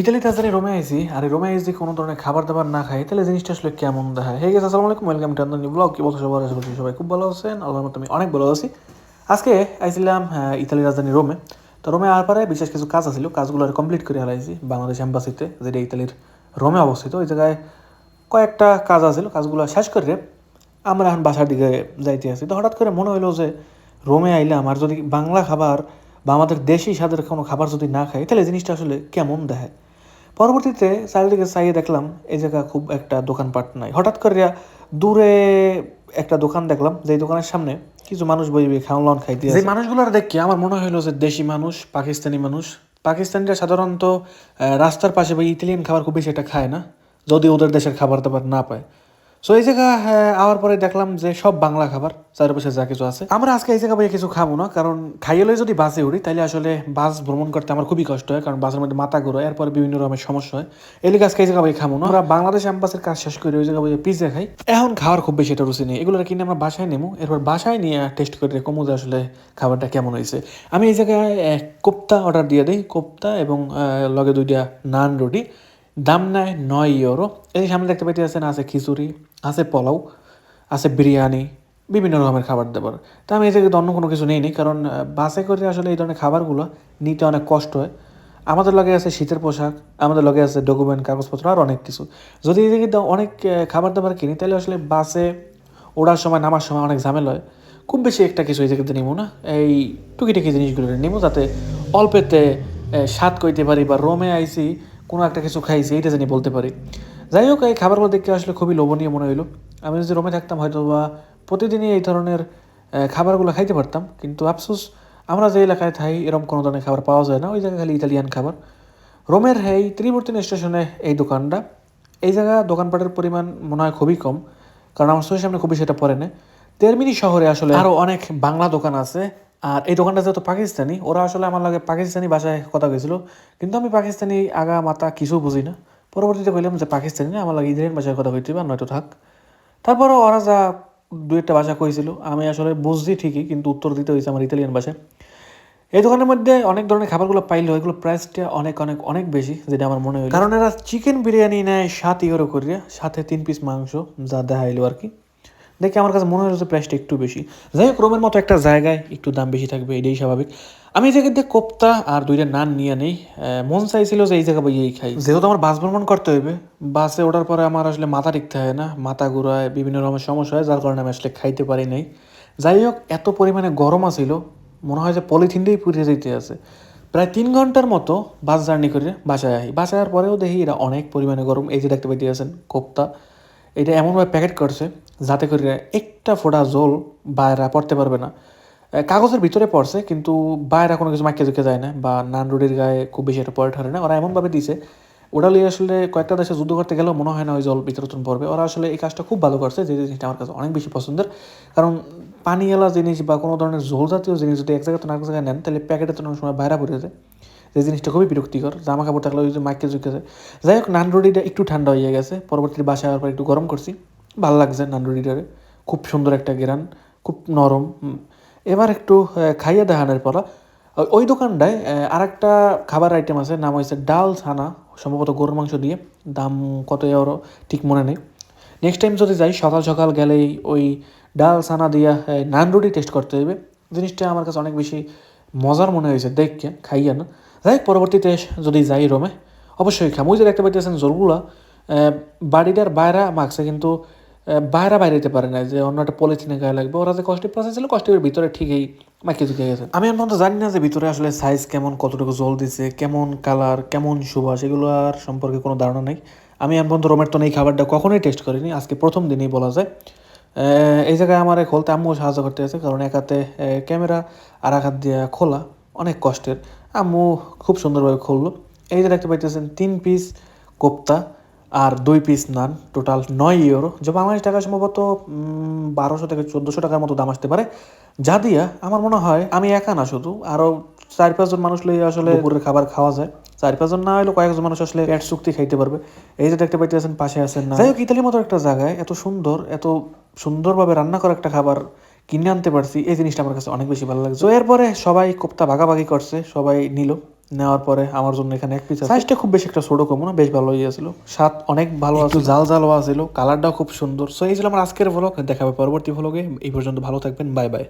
ইতালিতে আসলে রোমে আইসি আর রোমে আইসি কোনো ধরনের খাবার দাবার না খাই। তাহলে জিনিসটা আসলে কেমন দেখায় হে গেছে আসসালামু আলাইকুম ওয়েলকাম টু আন্দনি ব্লগ কি বলছো সবার? আশা করছি সবাই খুব ভালো আছেন। আল্লাহর মতো আমি অনেক ভালো আছি। আজকে আইছিলাম ইতালির রাজধানী রোমে। তো রোমে আর পরে বিশেষ কিছু কাজ আছিল, কাজগুলো কমপ্লিট করে হারাইছি বাংলাদেশ এম্বাসিতে যেটা ইতালির রোমে অবস্থিত। ওই জায়গায় কয়েকটা কাজ আছিল, কাজগুলো শেষ করে আমরা এখন বাসার দিকে যাইতে আছি। তো হঠাৎ করে মনে হইল যে রোমে আইলাম, আর যদি বাংলা খাবার বা আমাদের দেশি স্বাদের কোনো খাবার যদি না খাই, তাহলে জিনিসটা আসলে কেমন দেখায়? পরবর্তীতে চারিদিকে চাইয়ে দেখলাম এই জায়গা খুব একটা দোকানপাট নাই। হঠাৎ করিয়া দূরে একটা দোকান দেখলাম যে দোকানের সামনে কিছু মানুষ বই বই খাওয়া লাউন খাইতে যে মানুষগুলোর দেখি আমার মনে হলো যে দেশি মানুষ পাকিস্তানি মানুষ। পাকিস্তানিরা সাধারণত রাস্তার পাশে বা ইতালিয়ান খাবার খুব বেশি একটা খায় না যদি ওদের দেশের খাবার দাবার না পায়। সো এই জায়গা হ্যাঁ, আওয়ার পরে দেখলাম যে সব বাংলা খাবার চারপাশে যা কিছু আছে। আমরা আজকে এই জায়গা কিছু খাব না কারণ খাইয়ে লই যদি বাসে উঠি তাহলে আসলে বাস ভ্রমণ করতে আমার খুবই কষ্ট হয় কারণ বাসের মধ্যে মাথা ঘুরো এরপরে বিভিন্ন রকমের সমস্যা হয়। এই লিগে আজকে এই জায়গা খাব না। আমরা বাংলাদেশ অ্যাম্বাসের কাজ শেষ করে ওই জায়গা পিজা খাই। এখন খাওয়ার খুব বেশি এটা রুচি নেই। এগুলো কিনে আমরা বাসায় নেব এরপর বাসায় নিয়ে টেস্ট করে কমু যে আসলে খাবারটা কেমন হয়েছে। আমি এই জায়গায় কোপ্তা অর্ডার দিয়ে দিই। কোপ্তা এবং লগে দুইটা নান রুটি। দাম নেয় নয় ইউরো এই সামনে দেখতে পাইতে আছেন, আছে খিচুড়ি, আছে পোলাও, আছে বিরিয়ানি, বিভিন্ন রকমের খাবার দাবার। তা আমি জায়গায় অন্য কোনো কিছু নেই নি কারণ বাসে করে আসলে এই ধরনের খাবারগুলো নিতে অনেক কষ্ট হয়। আমাদের লগে আছে শীতের পোশাক, আমাদের লগে আছে ডকুমেন্ট, কাগজপত্র, আর অনেক কিছু। যদি জায়গায় অনেক খাবার দাবার কিনি, তাহলে আসলে বাসে ওড়ার সময়, নামার সময় অনেক ঝামেলা হয়। খুব বেশি একটা কিছু এই জায়গাতে নিবো না। এই টুকিটাকি জিনিসগুলো নিবো, যাতে অল্পেতে স্বাদ কইতে পারি বা রোমে আইসি কোনো একটা কিছু খাইছি, এইটা জানি বলতে পারি। যাই হোক এই খাবারগুলো দেখতে আসলে খুবই লোভনীয় মনে হইল। আমি যদি রোমে থাকতাম হয়তো বা প্রতিদিনই এই ধরনের খাবারগুলো খাইতে পারতাম। কিন্তু আফসোস, আমরা যে এলাকায় থাই এরকম কোনো ধরনের খাবার পাওয়া যায় না। ওই জায়গায় খালি ইতালিয়ান খাবার। রোমের এই ত্রিবর্তন স্টেশনে এই দোকানটা, এই জায়গা দোকানপাটের পরিমাণ মনে হয় খুবই কম। কারণ আমার চোখের সামনে খুবই সেটা পড়ে না। তেরমিনি শহরে আসলে আরও অনেক বাংলা দোকান আছে। আর এই দোকানটা যেহেতু পাকিস্তানি, ওরা আসলে আমার লাগে পাকিস্তানি ভাষায় কথা কইছিল। কিন্তু আমি পাকিস্তানি আগা মাথা কিছু বুঝি না। পরবর্তীতে কইলাম যে পাকিস্তানি না, আমার লাগে ইন্ডিয়ান ভাষায় কথা কইতে বা নয়তো থাক। তারপরও ওরা যা দু একটা ভাষা কইছিল, আমি আসলে বুঝছি ঠিকই, কিন্তু উত্তর দিতে হয়েছে আমার ইতালিয়ান ভাষায়। এই দোকানের মধ্যে অনেক ধরনের খাবারগুলো পাইলো এগুলো প্রাইসটা অনেক অনেক অনেক বেশি, যেটা আমার মনে হয় কারণ এরা চিকেন বিরিয়ানি নেয় সাত ইউরো করিয়া, সাথে তিন পিস মাংস, যা দেখাইলো আর কি। দেখে আমার কাছে মনে হচ্ছে প্রাইসটা একটু বেশি। যাই হোক, রোমের মতো একটা জায়গায় একটু দাম বেশি থাকবে, এটাই স্বাভাবিক। আমি এই জায়গায় দিয়ে কোপ্তা আর দুইটা নান নিয়ে নেই। মন চাইছিল যে এই জায়গা বইয়েই খাই। যেহেতু আমার বাস ভ্রমণ করতে হইবে, বাসে ওঠার পরে আমার আসলে মাথা টিকতে হয় না। মাথা ঘুরায়, বিভিন্ন রকমের সমস্যা হয়, যার কারণে আমি আসলে খাইতে পারি নাই। যাই হোক, এত পরিমাণে গরম আছিল, মনে হয় যে পলিথিনটাই পুড়িয়ে যেতে আছে। প্রায় তিন ঘণ্টার মতো বাস জার্নি করে বাসায় আহি। বাসায় আসার পরেও দেখি এরা অনেক পরিমাণে গরম। এই যে দেখতে পাইতে আছেন কোপ্তা, এটা এমনভাবে প্যাকেট করছে যাতে করে একটা ফোঁটা জল বাইরা পড়তে পারবে না। কাগজের ভিতরে পড়ছে, কিন্তু বাইরা কোনো কিছু মাখিয়ে ঝুঁকে যায় না বা নান রুটির গায়ে খুব বেশি একটা পড়ে ঠারে না। ওরা এমনভাবে দিছে, ওরা লিয়ে আসলে কয়েকটা দেশে যুদ্ধ করতে গেলেও মনে হয় না ওই জল তুন পড়বে। ওরা আসলে এই কাজটা খুব ভালো করছে, যে জিনিসটা আমার কাছে অনেক বেশি পছন্দের। কারণ পানিওয়ালা জিনিস বা কোনো ধরনের জল জাতীয় জিনিস যদি এক জায়গায় না এক জায়গায় নেন, তাহলে প্যাকেটে তো সময় বাইরে পড়ে যায়। যে জিনিসটা খুবই বিরক্তিকর, জামা কাপড় থাকলে ওই যে মাইকে ঝুঁকে যায়। যাই হোক, নান রুটিটা একটু ঠান্ডা হয়ে গেছে। পরবর্তীতে বাসায় আবার একটু গরম করছি। ভালো লাগছে নান রুটিটারে খুব সুন্দর একটা গেরান, খুব নরম এবার একটু খাইয়ে দেখানোর পর ওই- দোকানটায় আর একটা খাবার আইটেম আছে, নাম হয়েছে ডাল ছানা, সম্ভবত গরুর মাংস দিয়ে। দাম কত এরও ঠিক মনে নেই। নেক্সট টাইম যদি যাই, সকাল সকাল গেলেই ওই ডাল ছানা দিয়া নান রুটি টেস্ট করতে হবে জিনিসটা আমার কাছে অনেক বেশি মজার মনে হয়েছে, দেখকে, খাইয়া না। যাই পরবর্তীতে যদি যাই রোমে, অবশ্যই খাম। ওই যে দেখতে পাইতেছেন জলগুলা বাড়িটার বাইরা মাখছে, কিন্তু বাইরা বাইরে যেতে পারে না, যে অন্য একটা পলিথিনে গায়ে লাগবে। ওরা যে কষ্টের প্রসেস ছিল কষ্টের ভিতরে ঠিকই মাখিয়ে চুকে গেছে। আমি এখন পর্যন্ত জানি না যে ভিতরে আসলে সাইজ কেমন, কতটুকু জল দিছে, কেমন কালার কেমন সুবাস আর সম্পর্কে কোনো ধারণা নেই। আমি এখন পর্যন্ত রোমের তো এই খাবারটা কখনোই টেস্ট করিনি, আজকে প্রথম দিনেই বলা যায়। এই জায়গায় আমার এক খোলতে আম্মু সাহায্য করতে আছে কারণ এক হাতে ক্যামেরা আর এক হাত দিয়ে খোলা অনেক কষ্টের। আম্মু খুব সুন্দরভাবে খুললো। এই যে দেখতে পাইতেছেন, তিন পিস কোপ্তা। আর দুই পিস নান টোটাল নয় ইউরো যে বাংলাদেশ টাকা সম্ভবত বারোশো থেকে চোদ্দোশো টাকার মতো দাম আসতে পারে। যা দিয়া আমার মনে হয়, আমি একা না শুধু আরও চার পাঁচজন মানুষ লই আসলে দুপুরের খাবার খাওয়া যায়। চার পাঁচজন না হলেও কয়েকজন মানুষ আসলে পেট চুক্তি খাইতে পারবে। এই যে দেখতে পাইতেছেন, পাশে আছেন না। যাই হোক ইতালির মতো একটা জায়গায় এত সুন্দর, এত সুন্দরভাবে রান্না করা একটা খাবার কিনে আনতে পারছি, এই জিনিসটা আমার কাছে অনেক বেশি ভালো লাগছে। তো এরপরে সবাই কোপ্তা ভাগাভাগি করছে, সবাই নিল। নেওয়ার পরে আমার জন্য এখানে এক পিস সাইজটা খুব বেশি একটা ছোটো কমো না বেশ ভালোই আছিল। স্বাদ অনেক ভালো আছে জাল জালও আছিল কালারটাও খুব সুন্দর। সো এই ছিল আমার আজকের ভ্লগ দেখাবে পরবর্তী ভ্লগে এই পর্যন্ত ভালো থাকবেন বাই বাই